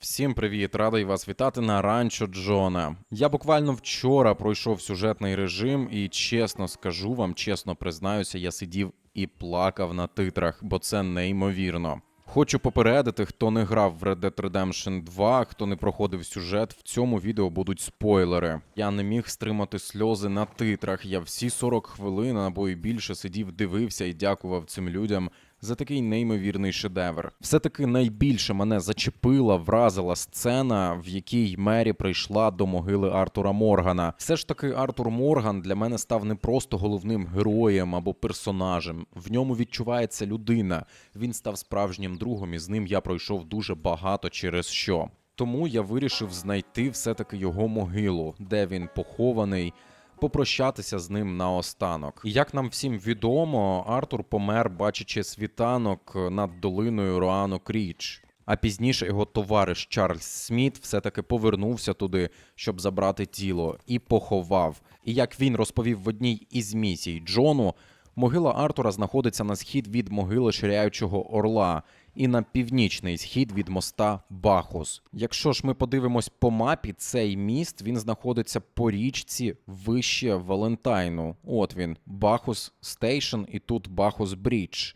Всім привіт, радий вас вітати на ранчо Джона. Я буквально вчора пройшов сюжетний режим, і чесно скажу вам, чесно признаюся, я сидів і плакав на титрах, бо це неймовірно. Хочу попередити, хто не грав в Red Dead Redemption 2, хто не проходив сюжет, в цьому відео будуть спойлери. Я не міг стримати сльози на титрах. Я всі 40 хвилин або й більше сидів, дивився і дякував цим людям за такий неймовірний шедевр. Все-таки найбільше мене зачепила, вразила сцена, в якій Мері прийшла до могили Артура Моргана. Все ж таки, Артур Морган для мене став не просто головним героєм або персонажем. В ньому відчувається людина. Він став справжнім другом, і з ним я пройшов дуже багато через що. Тому я вирішив знайти все-таки його могилу, де він похований, попрощатися з ним наостанок. І як нам всім відомо, Артур помер, бачачи світанок над долиною Роанок Річ. А пізніше його товариш Чарльз Сміт все-таки повернувся туди, щоб забрати тіло, і поховав. І як він розповів в одній із місій Джону, могила Артура знаходиться на схід від могили Ширяючого Орла і на північний схід від моста Бахус. Якщо ж ми подивимось по мапі, цей міст він знаходиться по річці вище Валентайну. От він, Бахус Стейшн, і тут Бахус Брідж.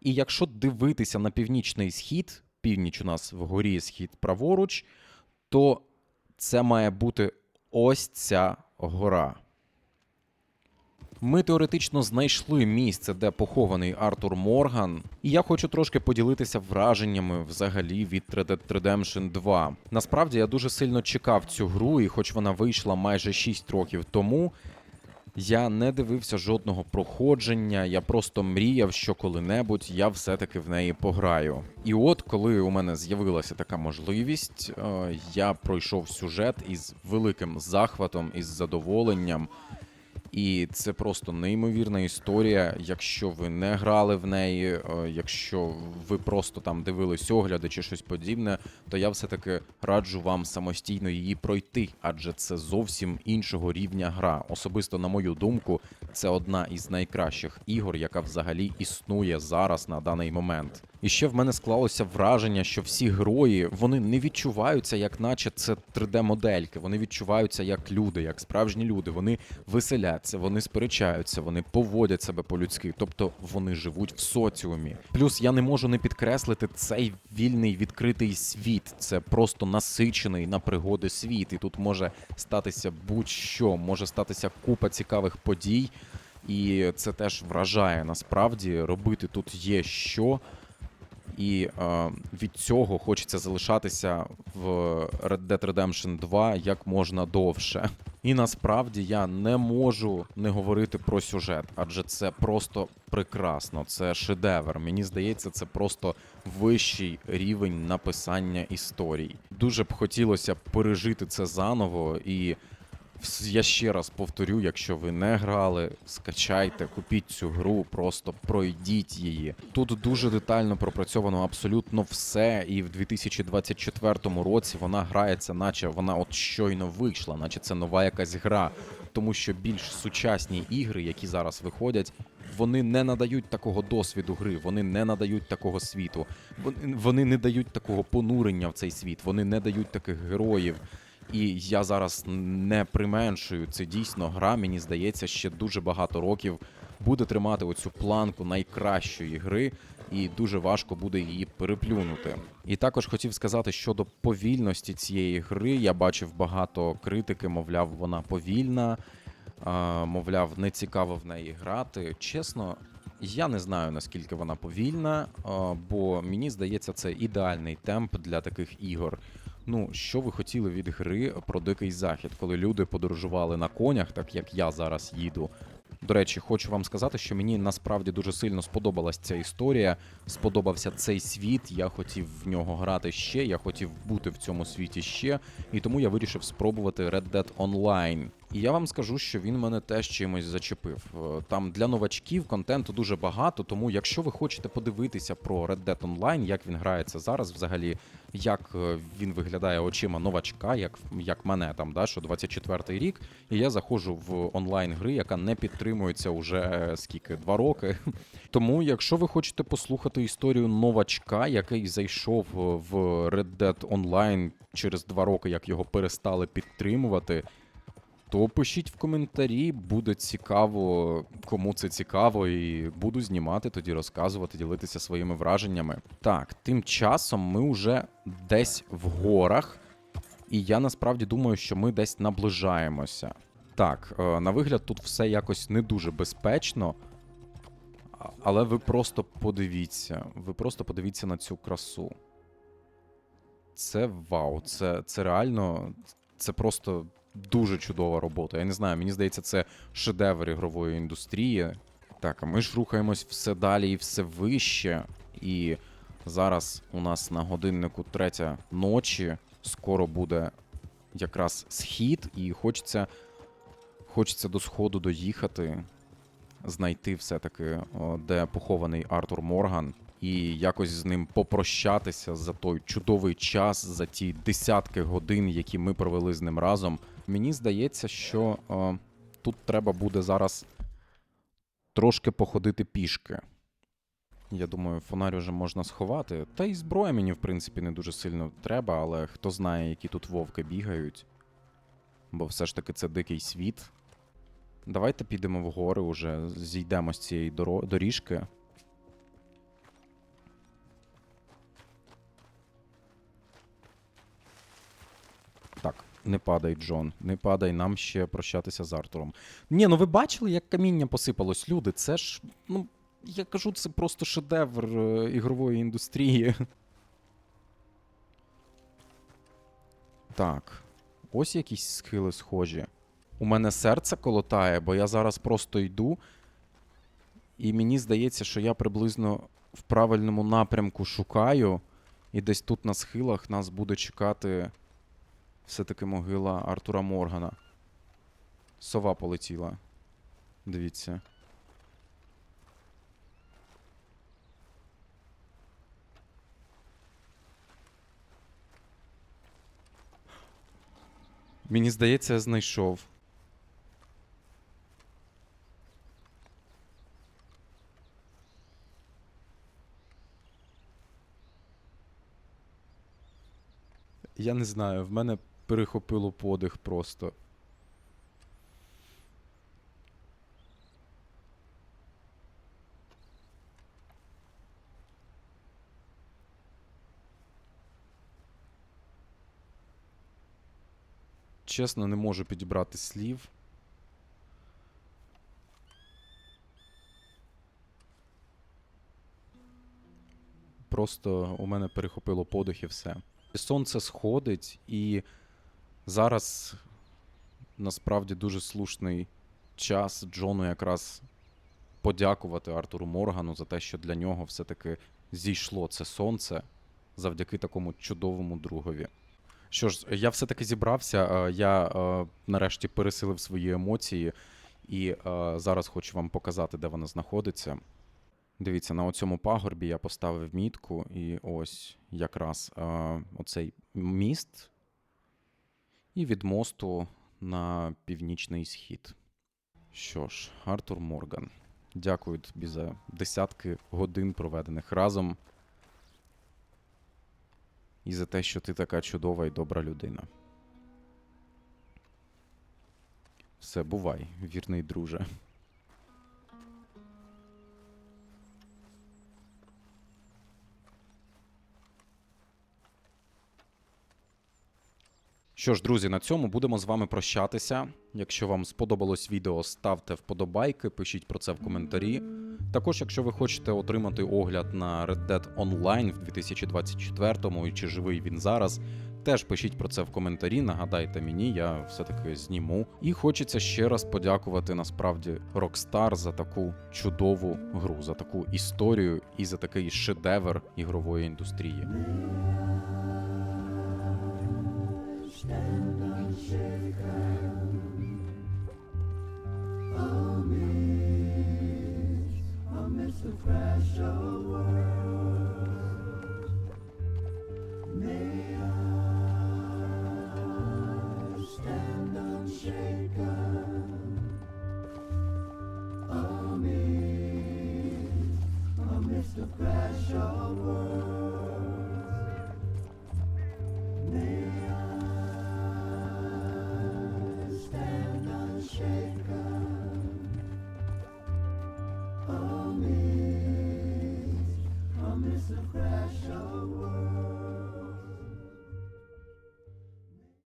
І якщо дивитися на північний схід, північ у нас вгорі схід праворуч, то це має бути ось ця гора. Ми теоретично знайшли місце, де похований Артур Морган, і я хочу трошки поділитися враженнями взагалі від Red Dead Redemption 2. Насправді я дуже сильно чекав цю гру, і хоч вона вийшла майже 6 років тому, я не дивився жодного проходження, я просто мріяв, що коли-небудь я все-таки в неї пограю. І от, коли у мене з'явилася така можливість, е, я пройшов сюжет із великим захватом, із задоволенням. І це просто неймовірна історія. Якщо ви не грали в неї, е, якщо ви просто там дивились огляди чи щось подібне, то я все-таки раджу вам самостійно її пройти, адже це зовсім іншого рівня гра. Особисто, на мою думку, це одна із найкращих ігор, яка взагалі існує зараз на даний момент. І ще в мене склалося враження, що всі герої вони не відчуваються, як наче це 3D-модельки. Вони відчуваються як люди, як справжні люди. Вони веселяться, вони сперечаються, вони поводять себе по-людськи, тобто вони живуть в соціумі. Плюс я не можу не підкреслити цей вільний відкритий світ. Це просто насичений на пригоди світ. І тут може статися будь-що, може статися купа цікавих подій. І це теж вражає насправді. Робити тут є що. І е, від цього хочеться залишатися в Red Dead Redemption 2 як можна довше. І насправді я не можу не говорити про сюжет, адже це просто прекрасно, це шедевр. Мені здається, це просто вищий рівень написання історій. Дуже б хотілося пережити це заново і. Я ще раз повторю, якщо ви не грали, скачайте, купіть цю гру, просто пройдіть її. Тут дуже детально пропрацьовано абсолютно все, і в 2024 році вона грається, наче вона от щойно вийшла, наче це нова якась гра. Тому що більш сучасні ігри, які зараз виходять, вони не надають такого досвіду гри, вони не надають такого світу, вони не дають такого понурення в цей світ, вони не дають таких героїв. І я зараз не применшую. Це дійсно гра. Мені здається, ще дуже багато років буде тримати оцю планку найкращої гри, і дуже важко буде її переплюнути. І також хотів сказати щодо повільності цієї гри. Я бачив багато критики, мовляв, вона повільна, мовляв, не цікаво в неї грати. Чесно. Я не знаю наскільки вона повільна, бо мені здається, це ідеальний темп для таких ігор. Ну, що ви хотіли від гри про дикий захід, коли люди подорожували на конях, так як я зараз їду. До речі, хочу вам сказати, що мені насправді дуже сильно сподобалась ця історія, сподобався цей світ. Я хотів в нього грати ще, я хотів бути в цьому світі ще, і тому я вирішив спробувати Red Dead Online. І я вам скажу, що він мене теж чимось зачепив. Е, Там для новачків контенту дуже багато, тому якщо ви хочете подивитися про Red Dead Online, як він грається зараз, взагалі, як е, він виглядає очима новачка, як, як мене там, да, що 24-й рік, і я заходжу в онлайн гри, яка не підтримується уже е, скільки два роки. Тому, якщо ви хочете послухати історію новачка, який зайшов в Red Dead Online через два роки, як його перестали підтримувати, то пишіть в коментарі, буде цікаво, кому це цікаво, і буду знімати, тоді розказувати, ділитися своїми враженнями. Так, тим часом ми вже десь в горах, і я насправді думаю, що ми десь наближаємося. Так, е, на вигляд тут все якось не дуже безпечно. Але ви просто подивіться, ви просто подивіться на цю красу. Це вау, це, це реально, це просто дуже чудова робота. Я не знаю, мені здається, це шедевр ігрової індустрії. Так, а ми ж рухаємось все далі і все вище. І зараз у нас на годиннику третя ночі. Скоро буде якраз схід, і хочеться, хочеться до сходу доїхати, знайти все-таки, де похований Артур Морган, і якось з ним попрощатися за той чудовий час, за ті десятки годин, які ми провели з ним разом. Мені здається, що е, тут треба буде зараз трошки походити пішки. Я думаю, фонарь уже можна сховати. Та й зброя мені, в принципі, не дуже сильно треба, але хто знає, які тут вовки бігають. Бо все ж таки це дикий світ. Давайте підемо в гори уже, зійдемо з цієї доріжки. Не падай, Джон, не падай, нам ще прощатися з Артуром. Ні, ну ви бачили, як каміння посипалось, люди. Це ж, ну, я кажу, це просто шедевр е, ігрової індустрії. Так, ось якісь схили схожі. У мене серце колотає, бо я зараз просто йду, і мені здається, що я приблизно в правильному напрямку шукаю, і десь тут на схилах нас буде чекати все-таки могила Артура Моргана. Сова полетіла. Дивіться. Мені здається, я знайшов. Я не знаю, в мене перехопило подих просто. Чесно, не можу підібрати слів. Просто у мене перехопило подих і все. Сонце сходить, і зараз насправді дуже слушний час Джону якраз подякувати Артуру Моргану за те, що для нього все-таки зійшло це сонце завдяки такому чудовому другові. Що ж, я все-таки зібрався. е, Я е, нарешті пересилив свої емоції, і е, зараз хочу вам показати, де вона знаходиться. Дивіться, на оцьому пагорбі я поставив мітку, і ось якраз оцей міст, і від мосту на північний схід. Що ж, Артур Морган, дякую тобі за десятки годин проведених разом. І за те, що ти така чудова і добра людина. Все, бувай, вірний друже. Що ж, друзі, на цьому будемо з вами прощатися. Якщо вам сподобалось відео, ставте вподобайки, пишіть про це в коментарі. Також, якщо ви хочете отримати огляд на Red Dead Online в 2024-му і чи живий він зараз, теж пишіть про це в коментарі. Нагадайте мені, я все-таки зніму. І хочеться ще раз подякувати насправді Rockstar за таку чудову гру, за таку історію і за такий шедевр ігрової індустрії. amidst the crash of